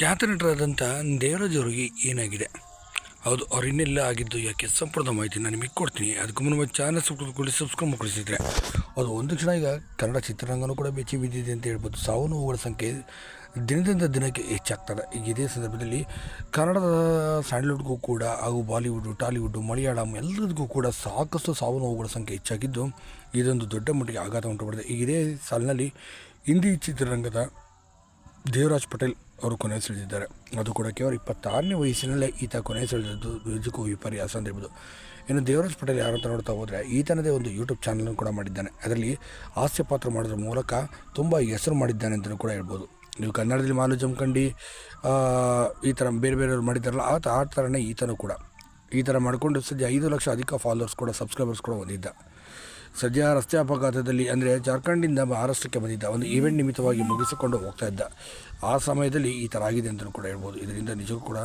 ಖ್ಯಾತ ನಟರಾದಂಥ ದೇವರಾಜ್ ಅವರಿಗೆ ಏನಾಗಿದೆ? ಹೌದು ಅವ್ರು ಇನ್ನೆಲ್ಲ ಆಗಿದ್ದು ಯಾಕೆ ಸಂಪೂರ್ಣ ಮಾಹಿತಿ ನಾನು ನಿಮಗೆ ಕೊಡ್ತೀನಿ. ಅದಕ್ಕೂ ಮುನ್ನ ಚಾನಲ್ ಸಬ್ಸ್ಕ್ರೈಬ್ ಸಬ್ಸ್ಕ್ರೈಬ್ ಮಾಡಿಸಿದ್ರೆ ಅದು ಒಂದು ಕ್ಷಣ ಈಗ ಕನ್ನಡ ಚಿತ್ರರಂಗನೂ ಕೂಡ ಬೆಚ್ಚಿ ಬಿದ್ದಿದೆ ಅಂತ ಹೇಳ್ಬೋದು. ಸಾವು ನೋವುಗಳ ಸಂಖ್ಯೆ ದಿನದಿಂದ ದಿನಕ್ಕೆ ಹೆಚ್ಚಾಗ್ತದೆ. ಈಗ ಇದೇ ಸಂದರ್ಭದಲ್ಲಿ ಕನ್ನಡದ ಸ್ಯಾಂಡಲ್ವುಡ್ಗೂ ಕೂಡ ಹಾಗೂ ಬಾಲಿವುಡ್ಡು ಟಾಲಿವುಡ್ಡು ಮಲಯಾಳಂ ಎಲ್ಲದಕ್ಕೂ ಕೂಡ ಸಾಕಷ್ಟು ಸಾವು ನೋವುಗಳ ಸಂಖ್ಯೆ ಹೆಚ್ಚಾಗಿದ್ದು, ಇದೊಂದು ದೊಡ್ಡ ಮಟ್ಟಿಗೆ ಆಘಾತ ಉಂಟು ಮಾಡಿದೆ. ಈಗ ಇದೇ ಸಾಲಿನಲ್ಲಿ ಹಿಂದಿ ಚಿತ್ರರಂಗದ ದೇವರಾಜ್ ಪಟೇಲ್ ಅವರು ಕೊನೆ ಸೆಳೆದಿದ್ದಾರೆ. ಅದು ಕೂಡ ಕೇವಲ ಇಪ್ಪತ್ತಾರನೇ ವಯಸ್ಸಿನಲ್ಲೇ ಈತ ಕೊನೆ ಸೆಳೆದಿದ್ದು. ನಿಜಕ್ಕೂ ವಿಪರ್ಯಾಸ ಅಂತ ಹೇಳ್ಬೋದು. ಇನ್ನು ದೇವರಾಜ್ ಪಟೇಲ್ ಯಾರು ಅಂತ ನೋಡ್ತಾ ಹೋದರೆ ಈತನದೇ ಒಂದು ಯೂಟ್ಯೂಬ್ ಚಾನಲನ್ನು ಕೂಡ ಮಾಡಿದ್ದಾನೆ. ಅದರಲ್ಲಿ ಹಾಸ್ಯ ಪಾತ್ರ ಮಾಡೋದ್ರ ಮೂಲಕ ತುಂಬ ಹೆಸರು ಮಾಡಿದ್ದಾನೆ ಅಂತಲೂ ಕೂಡ ಹೇಳ್ಬೋದು. ನೀವು ಕನ್ನಡದಲ್ಲಿ ಮಾಲು ಜಮಖಂಡಿ ಆ, ಈ ಥರ ಬೇರೆ ಬೇರೆಯವರು ಮಾಡಿದ್ದಾರಲ್ಲ ಆ ಆ ಥರನೇ ಈತನೂ ಕೂಡ. ಈ ಥರ ಮಾಡಿಕೊಂಡು ಸದ್ಯ ಐದು ಲಕ್ಷ ಅಧಿಕ ಫಾಲೋವರ್ಸ್ ಕೂಡ ಸಬ್ಸ್ಕ್ರೈಬರ್ಸ್ ಕೂಡ ಹೊಂದಿದ್ದ. ಸದ್ಯ ರಸ್ತೆ ಅಪಘಾತದಲ್ಲಿ ಅಂದರೆ ಜಾರ್ಖಂಡಿಂದ ಮಹಾರಾಷ್ಟ್ರಕ್ಕೆ ಬಂದಿದ್ದ ಒಂದು ಈವೆಂಟ್ ನಿಮಿತ್ತವಾಗಿ ಮುಗಿಸಿಕೊಂಡು ಹೋಗ್ತಾ ಇದ್ದ. ಆ ಸಮಯದಲ್ಲಿ ಈ ಥರ ಆಗಿದೆ ಅಂತಲೂ ಕೂಡ ಹೇಳ್ಬೋದು. ಇದರಿಂದ ನಿಜಕ್ಕೂ ಕೂಡ